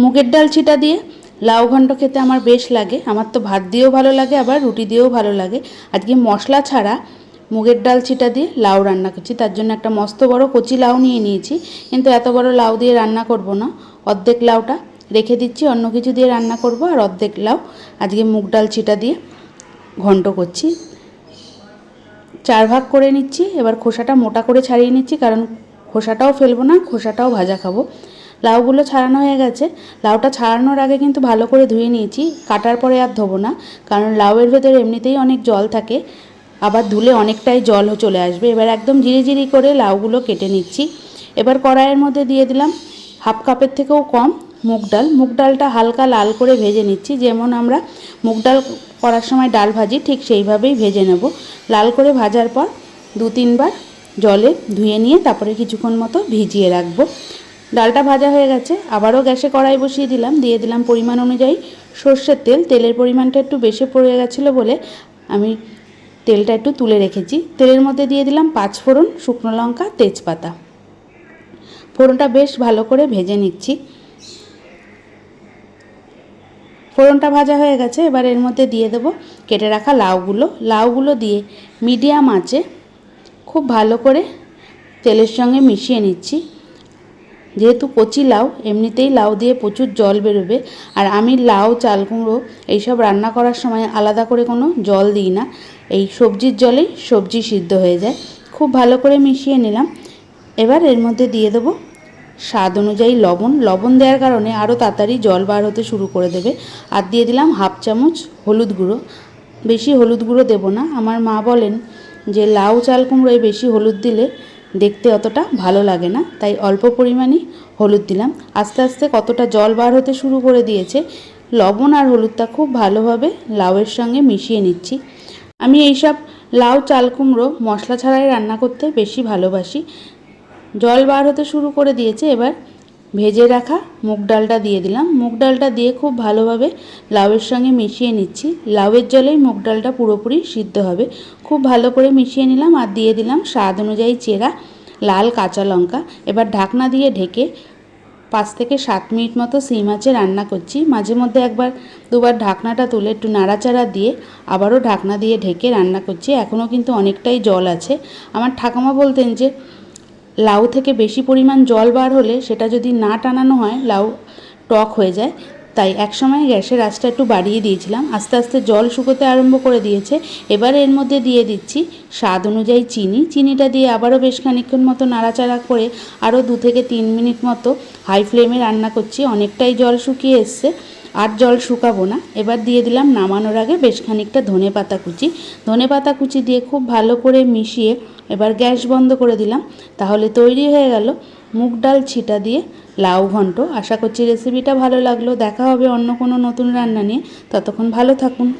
মুগের ডাল ছিটা দিয়ে লাউ ঘন্ট খেতে আমার বেশ লাগে। আমার তো ভাত দিয়েও ভালো লাগে, আবার রুটি দিয়েও ভালো লাগে। আজকে মশলা ছাড়া মুগের ডাল ছিটা দিয়ে লাউ রান্না করছি। তার জন্য একটা মস্ত বড় কচি লাউ নিয়ে নিয়েছি। কিন্তু এত বড় লাউ দিয়ে রান্না করব না। অর্ধেক লাউটা রেখে দিচ্ছি, অন্য কিছু দিয়ে রান্না করব আর অর্ধেক লাউ আজকে মুগ ডাল ছিটা দিয়ে ঘন্ট করছি। চার ভাগ করে নিচ্ছি। এবার খোসাটা মোটা করে ছাড়িয়ে নিচ্ছি, কারণ খোসাটাও ফেলব না, খোসাটাও ভাজা খাব। লাউগুলো ছাড়ানো হয়ে গেছে। লাউটা ছাড়ানোর আগে কিন্তু ভালো করে ধুয়ে নিয়েছি। কাটার পরে আর ধোবো না, কারণ লাউয়ের ভেতরে এমনিতেই অনেক জল থাকে। আবার ধুলে অনেকটাই জল চলে আসবে। এবার একদম জিরি জিরি করে লাউগুলো কেটে নিচ্ছি। এবার কড়াইয়ের মধ্যে দিয়ে দিলাম হাফ কাপের থেকেও কম মুগ ডাল। মুগ ডালটা হালকা লাল করে ভেজে নিচ্ছি। যেমন আমরা মুগ ডাল করার সময় ডাল ভাজি, ঠিক সেইভাবেই ভেজে নেব। লাল করে ভাজার পর দু তিনবার জলে ধুয়ে নিয়ে তারপরে কিছুক্ষণ মতো ভিজিয়ে রাখব। ডালটা ভাজা হয়ে গেছে, আবারও গ্যাসে কড়াই বসিয়ে দিলাম, দিয়ে দিলাম পরিমাণ অনুযায়ী সর্ষের তেল। তেলের পরিমাণটা একটু বেশি পড়ে গেছিল বলে আমি তেলটা একটু তুলে রেখেছি। তেলের মধ্যে দিয়ে দিলাম পাঁচ ফোড়ন শুকনো লঙ্কা, তেজপাতা। ফোড়নটা বেশ ভালো করে ভেজে নিচ্ছি। ফোড়নটা ভাজা হয়ে গেছে, এবার এর মধ্যে দিয়ে দেবো কেটে রাখা লাউগুলো। লাউগুলো দিয়ে মিডিয়াম আঁচে খুব ভালো করে তেলের সঙ্গে মিশিয়ে নিচ্ছি। যেহেতু কচি লাউ, এমনিতেই লাউ দিয়ে প্রচুর জল বেরোবে। আর আমি লাউ, চাল কুমড়ো এইসব রান্না করার সময় আলাদা করে কোনো জল দিই না। এই সবজির জলেই সবজি সিদ্ধ হয়ে যায়। খুব ভালো করে মিশিয়ে নিলাম। এবার এর মধ্যে দিয়ে দেবো স্বাদ অনুযায়ী লবণ। লবণ দেওয়ার কারণে আরও তাড়াতাড়ি জল বার হতে শুরু করে দেবে। আর দিয়ে দিলাম হাফ চামচ হলুদ গুঁড়ো। বেশি হলুদ গুঁড়ো দেবো না। আমার মা বলেন যে, লাউ, চাল, কুমড়োয় বেশি হলুদ দিলে দেখতে অতটা ভালো লাগে না। তাই অল্প পরিমাণই হলুদ দিলাম। আস্তে আস্তে কতটা জল বার হতে শুরু করে দিয়েছে, লবণ আর হলুদটা খুব ভালোভাবে লাউয়ের সঙ্গে মিশিয়ে নিচ্ছি। আমি এইসব লাউ, চাল কুমড়ো, মশলা ছাড়াই রান্না করতে বেশি ভালোবাসি। জল বার হতে শুরু করে দিয়েছে, এবার ভেজে রাখা মুগ ডালটা দিয়ে দিলাম। মুগ ডালটা দিয়ে খুব ভালোভাবে লাউয়ের সঙ্গে মিশিয়ে নিচ্ছি। লাউয়ের জলেই মুগ ডালটা পুরোপুরি সিদ্ধ হবে। খুব ভালো করে মিশিয়ে নিলাম আর দিয়ে দিলাম স্বাদ অনুযায়ী চেরা। লাল কাঁচা লঙ্কা। এবার ঢাকনা দিয়ে ঢেকে পাঁচ থেকে সাত মিনিট মতো সিম আঁচে রান্না করছি। মাঝে মধ্যে একবার দুবার ঢাকনাটা তুলে একটু নাড়াচাড়া দিয়ে আবারও ঢাকনা দিয়ে ঢেকে রান্না করছি। এখনও কিন্তু অনেকটাই জল আছে। আমার ঠাকুমা বলতেন যে, লাউ থেকে বেশি পরিমাণ জল বার হলে সেটা যদি না টানানো হয়, লাউ টক হয়ে যায়। তাই একসময় গ্যাসের আঁচটা একটু বাড়িয়ে দিয়েছিলাম। আস্তে আস্তে জল শুকোতে আরম্ভ করে দিয়েছে। এবার এর মধ্যে দিয়ে দিচ্ছি স্বাদ অনুযায়ী চিনি। চিনিটা দিয়ে আবারও বেশ খানিক্ষণ মতো নাড়াচাড়া করে আরও দু থেকে তিন মিনিট মতো হাই ফ্লেমে রান্না করছি। অনেকটাই জল শুকিয়ে এসছে। আর জল শুকাবো না। এবার দিয়ে দিলাম নামানোর আগে বেশ খানিকটা ধনে পাতা কুচি। ধনে পাতা কুচি দিয়ে খুব ভালো করে মিশিয়ে এবার গ্যাস বন্ধ করে দিলাম। তাহলে তৈরি হয়ে গেল মুগ ডাল ছিটা দিয়ে লাউ ঘন্ট। আশা করছি রেসিপিটা ভালো লাগল। দেখা হবে অন্য কোনো নতুন রান্না নিয়ে। ততক্ষণ ভালো থাকুন।